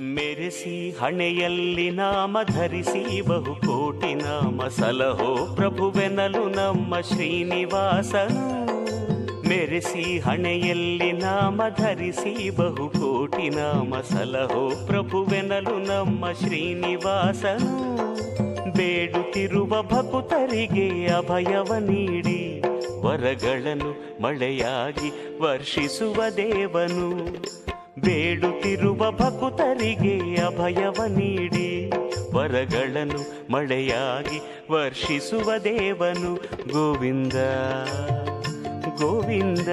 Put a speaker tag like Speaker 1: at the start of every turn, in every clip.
Speaker 1: ಮೆರೆಸಿ ಹಣೆಯಲ್ಲಿ ನಾಮ ಧರಿಸಿ ಬಹುಕೋಟಿ ನಾಮ ಸಲಹೋ ಪ್ರಭುವೆನಲು ನಮ್ಮ ಶ್ರೀನಿವಾಸನು ಮೆರೆಸಿ ಹಣೆಯಲ್ಲಿ ನಾಮ ಧರಿಸಿ ಬಹುಕೋಟಿ ನಾಮ ಸಲಹೋ ಪ್ರಭುವೆನಲು ನಮ್ಮ ಶ್ರೀನಿವಾಸನು ಬೇಡುತ್ತಿರುವ ಭಕುತರಿಗೆ ಅಭಯವ ನೀಡಿ, ವರಗಳನ್ನು ಮಳೆಯಾಗಿ ವರ್ಷಿಸುವ ದೇವನು. ಬೇಡುತ್ತಿರುವ ಭಕುತರಿಗೆ ಅಭಯವ ನೀಡಿ ವರಗಳನ್ನು ಮಳೆಯಾಗಿ ವರ್ಷಿಸುವ ದೇವನು ಗೋವಿಂದ. ಗೋವಿಂದ.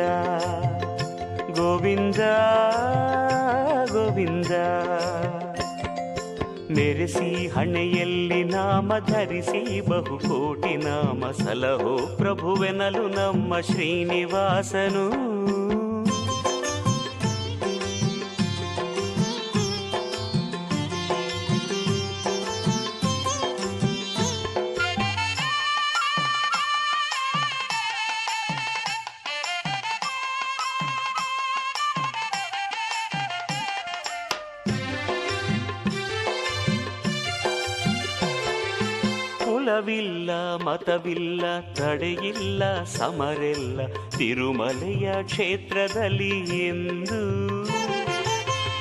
Speaker 1: ಗೋವಿಂದ. ಗೋವಿಂದ. ಮೆರೆಸಿ ಹಣೆಯಲ್ಲಿ ನಾಮ ಧರಿಸಿ ಬಹುಕೋಟಿ ನಾಮ ಸಲಹೋ ಪ್ರಭುವೆನಲು ನಮ್ಮ ಶ್ರೀನಿವಾಸನು. ಕುಲವಿಲ್ಲ ಮತವಿಲ್ಲ, ತಡೆಯಿಲ್ಲ, ಸಮರೆಲ್ಲ ತಿರುಮಲೆಯ ಕ್ಷೇತ್ರದಲ್ಲಿ ಎಂದು.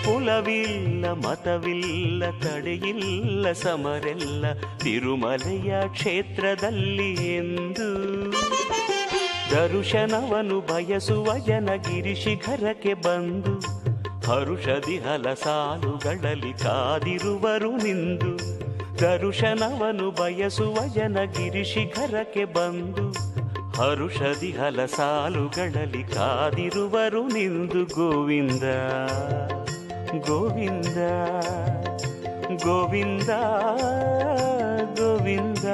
Speaker 1: ಕುಲವಿಲ್ಲ, ಮತವಿಲ್ಲ, ತಡೆಯಿಲ್ಲ, ಸಮರೆಲ್ಲ ತಿರುಮಲೆಯ ಕ್ಷೇತ್ರದಲ್ಲಿ ಎಂದು. ದರುಶನವನು ಬಯಸುವ ಜನ ಗಿರಿಶಿಖರಕ್ಕೆ ಬಂದು ಹರುಷದಿ ಹಲಸಾಲುಗಳಲ್ಲಿ ಕಾದಿರುವರು ನಿಂದು. ದರುಶನವನು ಬಯಸುವ ಜನ ಗಿರಿಶಿಖರಕ್ಕೆ ಬಂದು ಹರುಷದಿ ಹಲಸಾಲುಗಳಲ್ಲಿ ಕಾದಿರುವರು ನಿಂದು ಗೋವಿಂದ. ಗೋವಿಂದ ಗೋವಿಂದ ಗೋವಿಂದ.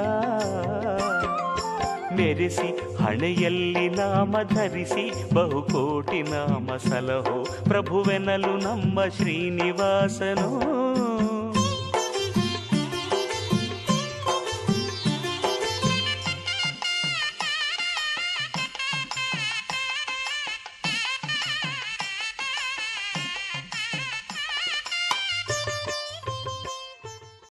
Speaker 1: ಮೆರೆಸಿ ಹಣೆಯಲ್ಲಿ ನಾಮ ಧರಿಸಿ ಬಹುಕೋಟಿ ನಾಮ ಸಲಹೋ ಪ್ರಭುವೆನಲು ನಮ್ಮ ಶ್ರೀನಿವಾಸನು.